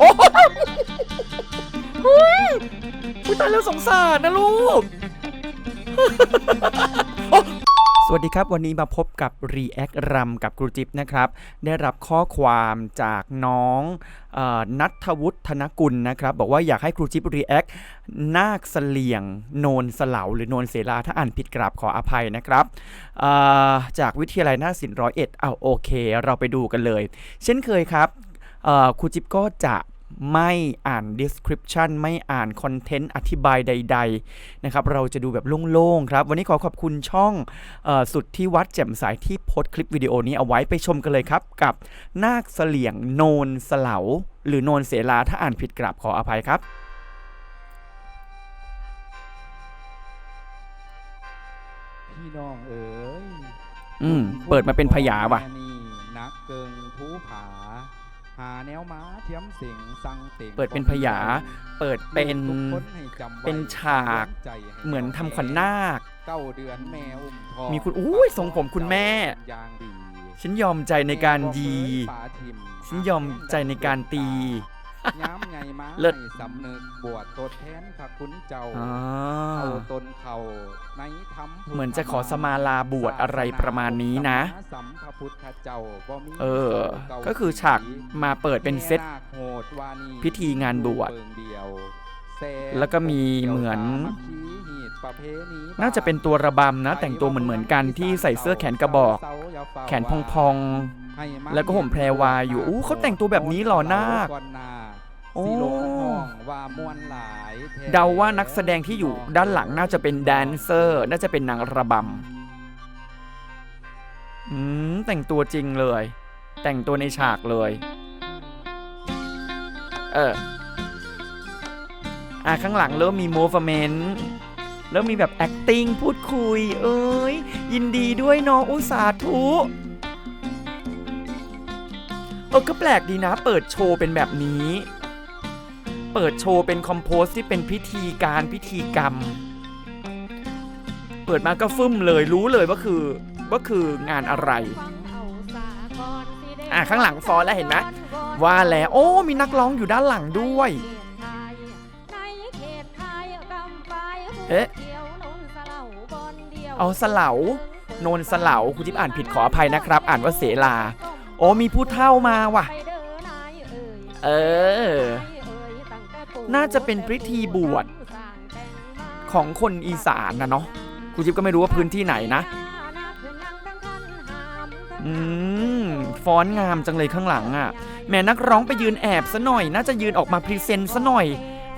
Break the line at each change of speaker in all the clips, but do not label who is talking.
โอ้ยเฮ้ยอุ๊ยตายแล้วสงสารนะลูก สวัสดีครับ วันนี้มาพบกับ React รำกับครูจิ๊บนะครับ ได้รับข้อความจากน้องเออนัทวุฒิธนกุลนะครับ บอกว่าอยากให้ครูจิ๊บ React นาคเสลียง โนนสเหลาหรือโนนเสลาถ้าอ่านผิดกราบขออภัยนะครับเอ่อจากวิทยาลัยนาศิลป์ร้อยเอ็ดเอาโอเค เราไปดูกันเลย เช่นเคยครับ ครูจิ๊บก็จะไม่อ่าน description ไม่อ่านคอนเทนต์อธิบายใด ๆ นะครับ เราจะดูแบบโล่ง ๆ ครับ วันนี้ขอขอบคุณช่องเออสุดที่วัดแจ่มใสที่โพสต์คลิปวิดีโอนี้เอาไว้ไปชมกันเลยครับกับนาคเสลี่ยงโนนสเหลาหรือโนนเสลาถ้าอ่านผิดกราบขออภัยครับ
พี่น้องเอ๋ย
อืมเปิดมาเป็นพยาว่ะ
แม่นี่นักเกิงผู้ผา หาแนวม้าเทียมเสียงสังเต็ง
เปิดเป็นพยา เปิดเป็น
ทุกคนให้จำไว้
เป็นฉาก
ใจให้
เหมือนทำขวัญนาค
เก้าเดือนแม่อุ้มทอง
มีคุณอุ้ยทรงผมคุณแม่
ยางดี
ฉันยอมใจในการยี
แม่บอกเอ้ป่าทิม
ฉันยอมใจในการตี
ย้ำไงม้า
เลิศ
ให้สำนึกบวชทดแทนพระคุณเจ้า
อ๋อ
เอาตนเขาในธรรมพุทธ
เหมือนจะขอสมาลาบวชอะไรประมาณนี้นะ
สัมพระพุทธเจ้าบ่มี
เออ ก็คือฉากมาเปิดเป็นเซต
แม่นาคโหดวานี
พิธีงานบวช
เบิ่งเดียวแซ่
แล้วก็มีเหมือน
สามัคคีหีดประเพณี
น่าจะเป็นตัวระบำนะ แต่งตัวเหมือนเหมือนๆกันที่ใส่เสื้อแขนกระบอก แขนพองๆแล้วก็ห่มแพรวาอยู่อู้เขาแต่งตัวแบบนี้เหรอนาคโอ้
สิลงห้องว่ามวนหลายแท้
เดาว่านักแสดงที่อยู่ด้านหลังน่าจะเป็นแดนเซอร์ น่าจะเป็นนางระบำอืมแต่งตัวจริงเลย แต่งตัวในฉากเลย เอออะข้างหลังเริ่มมี movement เริ่มมีแบบ acting พูดคุย เอ้ย ยินดีด้วยน้องอุตสาธุ เออ ก็แปลกดีนะ เปิดโชว์เป็นแบบนี้ เปิดโชว์เป็นคอมโพสที่เป็นพิธีการพิธีกรรม เปิดมาก็ฟึ่มเลยรู้เลยว่าคือว่าคืองานอะไร อะข้างหลังฟอนแล้วเห็นไหมว่าแล้วโอ้มีนักร้องอยู่ด้านหลังด้วย เอ๊ะเอาสเหลาโนนสเหลาคุณทิพย์อ่านผิดขออภัยนะครับ อ่านว่าเสลา โอ้มีผู้เท่ามาว่ะ เออ น่าจะเป็นพิธีบวชของคนอีสานนะเนาะคุณทิพย์ก็ไม่รู้ว่าพื้นที่ไหนนะอืมฟ้อนงามจังเลยข้างหลังอะ่ะ แม่นักร้องไปยืนแอบซะหน่อย น่าจะยืนออกมาพรีเซนต์ซะหน่อย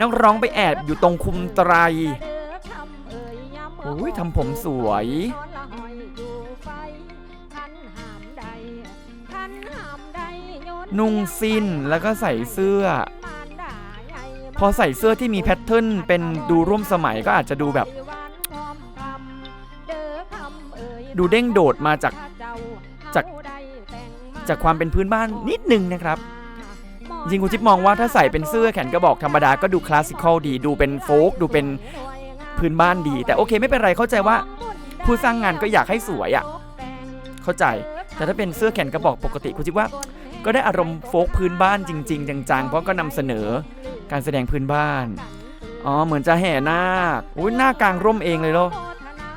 นักร้องไปแอบอยู่ตรงคุมไตรโอ้ยทำผมสวยนุ่งสิ้นแล้วก็ใส่เสื้อ พอใส่เสื้อที่มีแพทเทิร์นเป็นดูร่วมสมัยก็อาจจะดูแบบ ดูเด้งโดดมาจากจากจากความเป็นพื้นบ้านนิดนึงนะครับ จริงคุณจิ๊บมองว่าถ้าใส่เป็นเสื้อแขนกระบอกธรรมดาก็ดูคลาสสิคอลดี ดูเป็นโฟกดูเป็นพื้นบ้านดี แต่โอเคไม่เป็นไรเข้าใจว่า ผู้สร้างงานก็อยากให้สวยอะ่ะ เข้าใจแต่ถ้าเป็นเสื้อแขนกระบอกปกติคุณจิ๊บว่า ก็ได้อารมณ์โฟกพื้นบ้านจริง ๆ จังๆ เพราะก็นำเสนอ การแสดงพื้นบ้าน อ๋อ เหมือนจะแห่นาคอุ้ยหน้ากลางร่มเองเลยเหรอ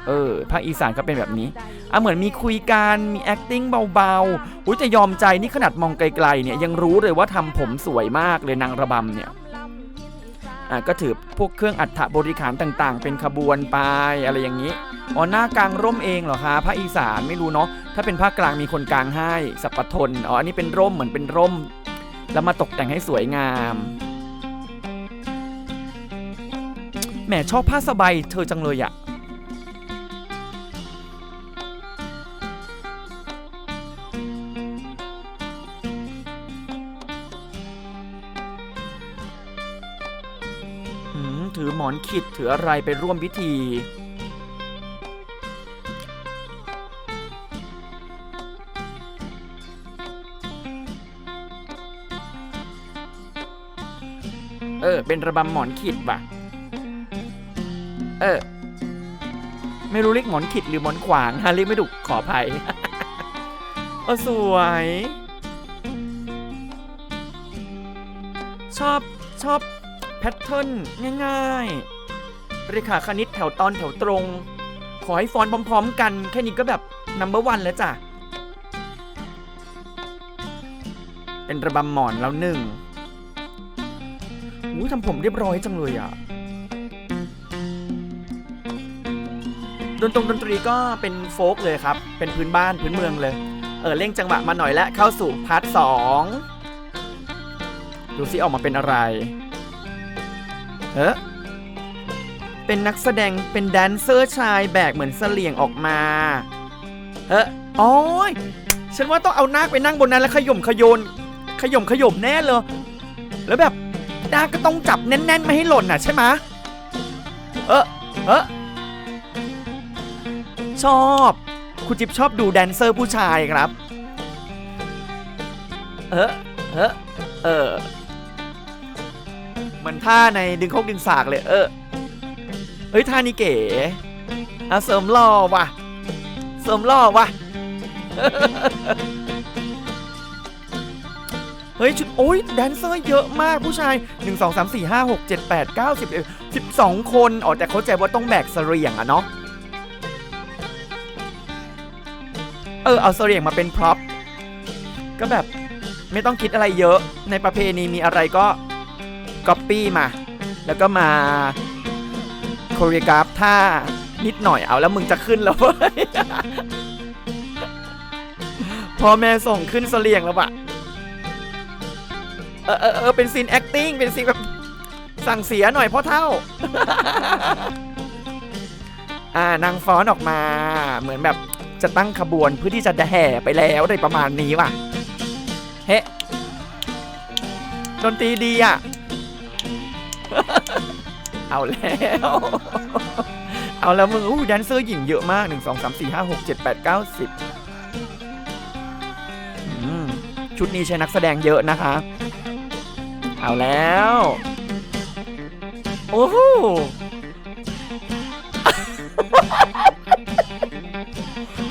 เออ ภาคอีสานก็เป็นแบบนี้ อะ เหมือนมีคุยกัน มี acting เบาๆ อุ้ยจะยอมใจนี่ขนาดมองไกลๆ เนี่ย ยังรู้เลยว่าทำผมสวยมากเลยนางระบำเนี่ย อะ ก็ถือพวกเครื่องอัฐบริขารต่างๆ เป็นขบวนไปอะไรอย่างนี้ อ๋อ หน้ากลางร่มเองเหรอคะ ภาคอีสานไม่รู้เนาะ ถ้าเป็นภาคกลางมีคนกลางให้ สัปปทน อ๋อ อันนี้เป็นร่มเหมือนเป็นร่มแล้วมาตกแต่งให้สวยงาม แหมชอบผ้าสบายเธอจังเลยอะหืมถือหมอนขิดถืออะไรไปร่วมพิธีเออ เป็นระบำหมอนขิดว่ะ เออ ไม่รู้เรียกหมอนขิดหรือหมอนขวางฮะเรียกไม่ถูกขออภัยเออสวย ชอบชอบแพทเทิร์นง่ายๆเรขาคณิตแถวตอนแถวตรง ขอให้ฟอนพร้อมๆกัน แค่นี้ก็แบบนัมเบอร์วันแล้วจ้ะ เป็นระบำหมอนแล้วหนึ่งอู้ทำผมเรียบร้อยจังเลยอะ ดนตรงดนตรีก็เป็นโฟกเลยครับ เป็นพื้นบ้านพื้นเมืองเลย เออเร่งจังหวะมาหน่อยและเข้าสู่พาร์ทสองดูซิออกมาเป็นอะไรเฮ้เป็นนักแสดงเป็นแดนเซอร์ชายแบกเหมือนเสลี่ยงออกมาเฮ้โอ้ยฉันว่าต้องเอานาคไปนั่งบนนั้นแล้วขย่มขยนขย่มขย่มแน่เลย แล้วแบบนาคก็ต้องจับแน่นๆไม่ให้หล่นน่ะใช่ไหมเออเออ ชอบ คุณจิ๊บชอบดูแดนเซอร์ผู้ชายครับ เออเออเออเหมือนท่าในดึงโคกดึงสากเลย เออเฮ้ยท่านี้เก๋อะเสริมหล่อว่ะ เสริมหล่อว่ะ เฮ้ยชุดโอ้ยแดนเซอร์เยอะมากผู้ชาย 1 2 3 4 5 6 7 8 9 10 12 คนอ๋อแต่เข้าใจว่าต้องแบกเสรียงอะเนาะ เออเอาเสรียงมาเป็นพร็อพก็แบบไม่ต้องคิดอะไรเยอะในประเพณีมีอะไรก็ก๊อปปี้มา แล้วก็มาโคเรียกราฟท่านิดหน่อยเอาแล้วมึงจะขึ้นแล้วเว้ยพอแม่ส่งขึ้นเสลียงแล้วอะเออเออเออเป็นซีน acting เป็นซีนแบบสั่งเสียหน่อยพ่อเท่า อ่านางฟ้อนออกมาเหมือนแบบ จะตั้งขบวนเพื่อที่จะแห่ไปแล้วอะไรประมาณนี้ว่ะ เฮ้ดนตรีดีอะ เอาแล้ว เอาแล้วมึงอู้แดนเซอร์หญิงเยอะมาก 1 2 3 4 5 6 7 8 9 10 ชุดนี้ใช้นักแสดงเยอะนะคะ เอาแล้ว โอ้โห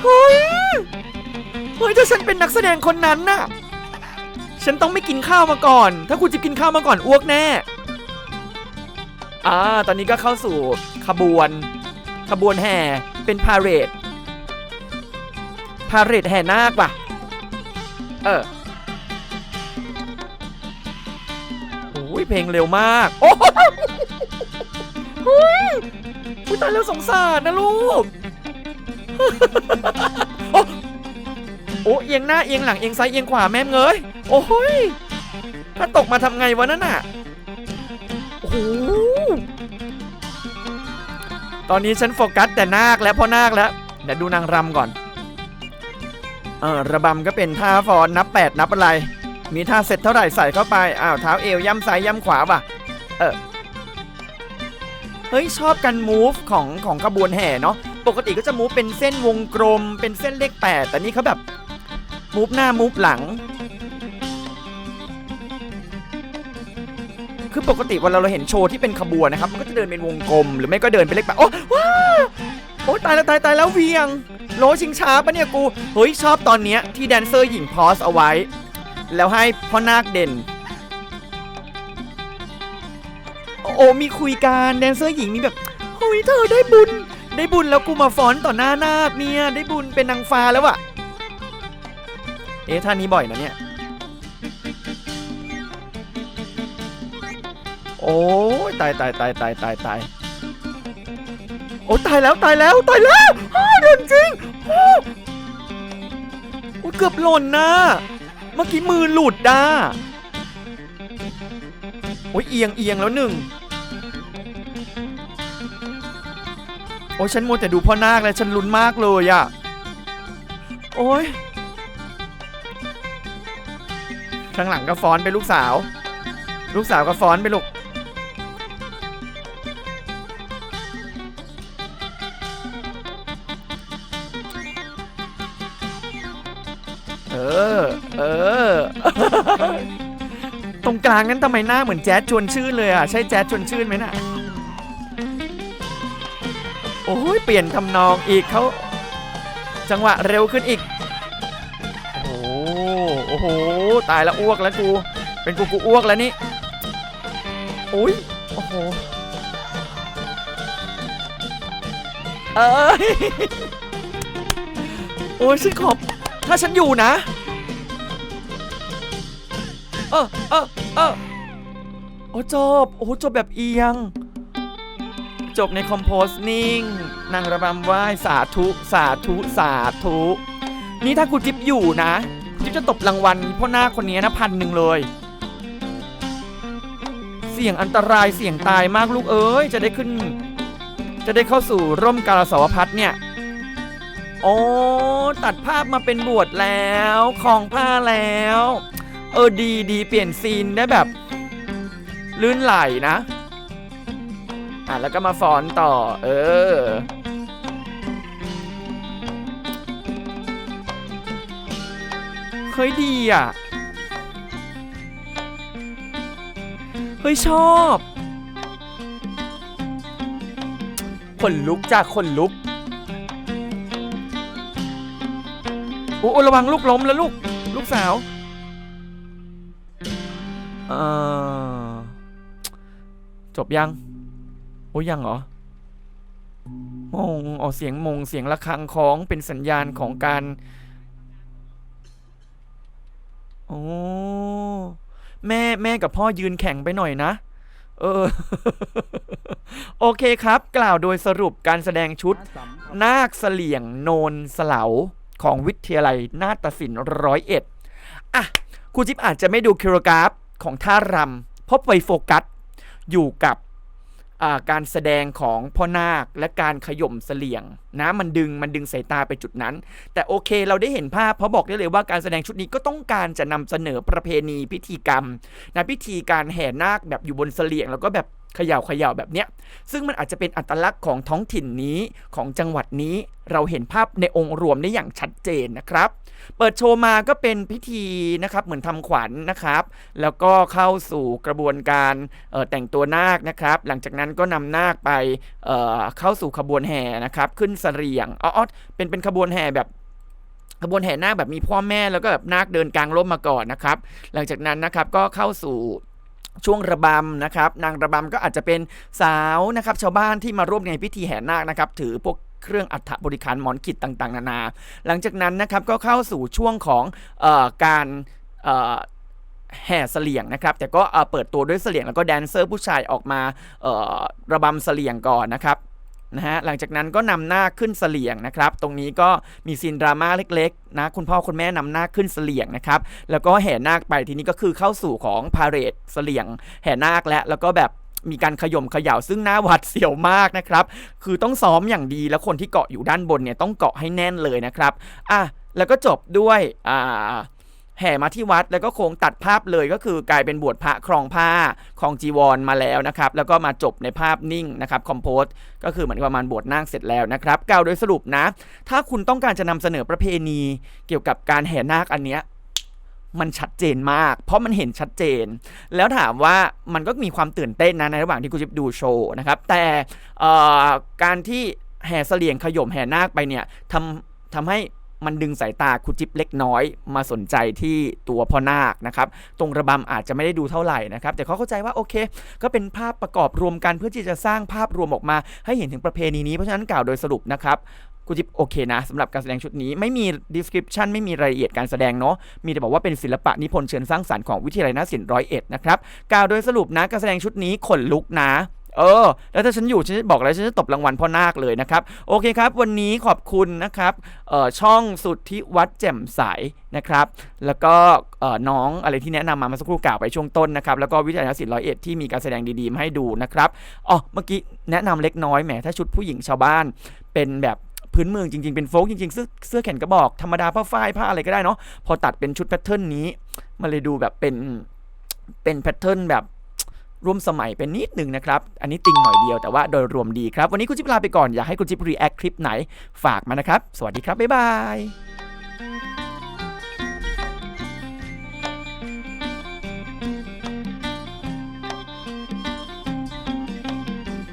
เฮ้ยเฮ้ยถ้าฉันเป็นนักแสดงคนนั้นน่ะ ฉันต้องไม่กินข้าวมาก่อน ถ้าคุณจะกินข้าวมาก่อนอ้วกแน่ อ่า ตอนนี้ก็เข้าสู่ขบวน ขบวนแห่เป็นพาเรด พาเรดแห่นาคว่ะ เออโอ้ยเพลงเร็วมาก โอ้ยตายแล้วสงสารนะลูก โอ้โอ้เอียงหน้าเอียงหลังเอียงซ้ายเอียงขวาแม่มเงยโอ้โยถ้าตกมาทำไงวะนั่นน่ะโอ้โหตอนนี้ฉันโฟกัสแต่นาคแล้วพ่อนาคแล้วเดี๋ยวดูนางรำก่อนเออระบำก็เป็นท่าฟอนนับ 8 นับอะไร มีท่าเสร็จเท่าไหร่ใส่เข้าไปอ้าวเท้าเอวย่ำซ้ายย่ำขวาว่ะเออเฮ้ยชอบกันมูฟของของขบวนแห่เนาะ ปกติก็จะมูฟเป็นเส้นวงกลม เป็นเส้นเลขแปดแต่นี่เขาแบบมูฟหน้ามูฟหลัง คือปกติเวลาเราเห็นโชว์ที่เป็นขบวนนะครับ มันก็จะเดินเป็นวงกลม หรือไม่ก็เดินเป็นเลขแปดโอ้ว้าโอ้ตายแล้วตายตายแล้วเวียงโลชิงช้าปะเนี่ยกู เฮ้ยชอบตอนเนี้ยที่แดนเซอร์หญิงพอสเอาไว้ แล้วให้พ่อนาคเด่น โอ้มีคุยกันแดนเซอร์หญิงมีแบบเฮ้ยเธอได้บุญ ได้บุญแล้วกูมาฟ้อนต่อหน้านาคเนี่ย ได้บุญเป็นนางฟ้าแล้วอะเอ๊ะท่านี้บ่อยนะเนี่ย โอ้ยตายตายตายตายตายตายโอ้ตายแล้วตายแล้วตายแล้วอ้าเดินจริงอ้าวโอ้ยเกือบหล่นนะเมื่อกี้มือหลุดด้าโอ้ยเอียงเอียงแล้วหนึ่ง โอ้ฉันมัวแต่ดูพ่อนาคแล้วฉันลุ้นมากเลยอะโอ้ยข้างหลังก็ฟ้อนไปลูกสาว ลูกสาวก็ฟ้อนไปลูกเออ เออ ตรงกลางนั้นทำไมหน้าเหมือนแจ๊ดชวนชื่นเลยอะ ใช่แจ๊ดชวนชื่นไหมน่ะ โอ้ยเปลี่ยนทำนองอีกเขาจังหวะเร็วขึ้นอีก โอ้โหโอ้โหตายแล้วอ้วกแล้วกู เป็นกูกูอ้วกแล้วนี่โอ้ยโอ้โหเอ้ยโอ้ยฉันขอบถ้าฉันอยู่นะ เออเออเออโอ้จบ โอ้จบแบบเอียง จบในคอมโพสนิ่งนางระบำไหว้สาธุ สาธุ สาธุ นี่ถ้าคุณจิ๊บอยู่นะคุณจิ๊บจะตบรางวัลพ่อหน้าคนนี้นะพันหนึ่งเลย เสี่ยงอันตรายเสี่ยงตายมากลูกเอ้ยจะได้ขึ้น จะได้เข้าสู่ร่มกาลสาวพัฒน์เนี่ยโอ้ตัดภาพมาเป็นบวชแล้วของผ้าแล้ว เออดีดีเปลี่ยนซีนได้แบบ ลื่นไหลนะ อะแล้วก็มาฟอนต่อ เออ เฮ้ยดีอะ เฮ้ยชอบขนลุกจากขนลุกโอ้โอระวังลูกล้มแล้วลูก ลูกสาวจบยัง อ้ยังเหรอมงอ๋อเสียงมงเสียงะระฆังของเป็นสัญญาณของการโอ้แม่แม่กับพ่อยืนแข่งไปหน่อยนะ เออ โอเคครับ กล่าวโดยสรุปการแสดงชุด นาคเสลี่ยงโนนเสลาของวิทยาลัยนาฏศิลป์ร้อยเอ็ดอะครูจิ๊บอาจจะไม่ดูคิโรกราฟของท่ารำเพราะไปโฟกัส อยู่กับ การแสดงของพ่อนาคและการขย่มเสลี่ยงนะมันดึงมันดึงสายตาไปจุดนั้น แต่โอเคเราได้เห็นภาพเพราะบอกได้เลยว่าการแสดงชุดนี้ก็ต้องการจะนำเสนอประเพณีพิธีกรรมนะพิธีการแห่นาคแบบอยู่บนเสลี่ยง แล้วก็แบบ เขย่าเขย่าแบบเนี้ย ซึ่งมันอาจจะเป็นอัตลักษณ์ของท้องถิ่นนี้ของจังหวัดนี้ เราเห็นภาพในองค์รวมได้อย่างชัดเจนนะครับ เปิดโชว์มาก็เป็นพิธีนะครับ เหมือนทำขวัญนะครับ แล้วก็เข้าสู่กระบวนการออแต่งตัวนาคนะครับ หลังจากนั้นก็นำนาคไปเออเข้าสู่ขบวนแห่นะครับ ขึ้นเสลียงอ๋ออเป็นเป็นขบวนแห่แบบขบวนแห่นาคแบบมีพ่อแม่แล้วก็แบบนาคเดินกลางร่มมาก่อนนะครับ หลังจากนั้นนะครับก็เข้าสู่ ช่วงระบำนะครับนางระบำก็อาจจะเป็นสาวนะครับชาวบ้านที่มาร่วมในพิธีแห่นาคนะครับถือพวกเครื่องอัฐบริการหมอนขิดต่างๆ นานา หลังจากนั้นนะครับก็เข้าสู่ช่วงของออการแห่เสลี่ยงนะครับ แต่ก็เปิดตัวด้วยเสลี่ยงแล้วก็แดนเซอร์ผู้ชายออกมาระบำเสลี่ยงก่อนนะครับ นะฮะหลังจากนั้นก็นำหน้าขึ้นเสลี่ยงนะครับ ตรงนี้ก็มีซีนดราม่าเล็กๆนะคุณพ่อคุณแม่นำหน้าขึ้นเสลี่ยงนะครับ แล้วก็แห่นาคไปทีนี้ก็คือเข้าสู่ของพาเรดเสลี่ยง แห่นาคและแล้วก็แบบมีการขย่มเขย่าซึ่งหน้าหวัดเสียวมากนะครับ คือต้องซ้อมอย่างดีแล้วคนที่เกาะอยู่ด้านบนเนี่ยต้องเกาะให้แน่นเลยนะครับอะแล้วก็จบด้วยอ่า แห่มาที่วัดแล้วก็โค้งตัดภาพเลยก็คือกลายเป็นบวชพระครองผ้าครองจีวรมาแล้วนะครับ แล้วก็มาจบในภาพนิ่งนะครับคอมโพสก็คือเหมือนประมาณบวชนาคเสร็จแล้วนะครับกล่าวโดยสรุปนะ ถ้าคุณต้องการจะนำเสนอประเพณีเกี่ยวกับการแห่นาคอันเนี้ยมันชัดเจนมาก เพราะมันเห็นชัดเจน แล้วถามว่ามันก็มีความตื่นเต้นนะในระหว่างที่กูจะดูโชว์นะครับ แต่การที่แห่เสลียงขย่มแห่นาคไปเนี่ยทำทำให้ มันดึงสายตาครูจิ๊บเล็กน้อยมาสนใจที่ตัวพ่อนาคนะครับตรงระบำอาจจะไม่ได้ดูเท่าไหร่นะครับ แต่เขาเข้าใจว่าโอเค ก็เป็นภาพประกอบรวมกันเพื่อที่จะสร้างภาพรวมออกมา ให้เห็นถึงประเพณีนี้เพราะฉะนั้นกล่าวโดยสรุปนะครับครูจิ๊บโอเคนะสำหรับการแสดงชุดนี้ไม่มี description ไม่มีรายละเอียดการแสดงเนาะมีแต่บอกว่าเป็นศิลปะนิพนธ์เชิญสร้างสรรค์ของวิทยาลัยนาศิลป์ร้อยเอ็ดนะครับกล่าวโดยสรุปนะการแสดงชุดนี้ขนลุกนะ เออ แล้วถ้าฉันอยู่ฉันจะบอกแล้วฉันจะตบรางวัลพ่อนาคเลยนะครับ โอเคครับ วันนี้ขอบคุณนะครับเออช่องสุดที่วัดแจ่มใสนะครับ แล้วก็เออน้องอะไรที่แนะนำมาเมื่อสักครู่กล่าวไปช่วงต้นนะครับ แล้วก็วิทยาศิลป์ร้อยเอ็ดที่มีการแสดงดีๆมาให้ดูนะครับอ๋อเมื่อกี้แนะนำเล็กน้อยแหมถ้าชุดผู้หญิงชาวบ้านเป็นแบบพื้นเมืองจริงๆ เป็นโฟกจริงๆ เสื้อเสื้อแขนกระบอก ธรรมดาผ้าฝ้ายผ้าอะไรก็ได้เนาะพอตัดเป็นชุดแพทเทิร์นนี้ มันเลยดูแบบเป็นเป็นแพทเทิร์นแบบ ร่วมสมัยเป็นนิดหนึ่งนะครับ อันนี้ติงหน่อยเดียวแต่ว่าโดยรวมดีครับ วันนี้คุณจิ๊บลาไปก่อน อยากให้คุณจิ๊บรีแอคคลิปไหนฝากมานะครับ สวัสดีครับ บ๊ายบาย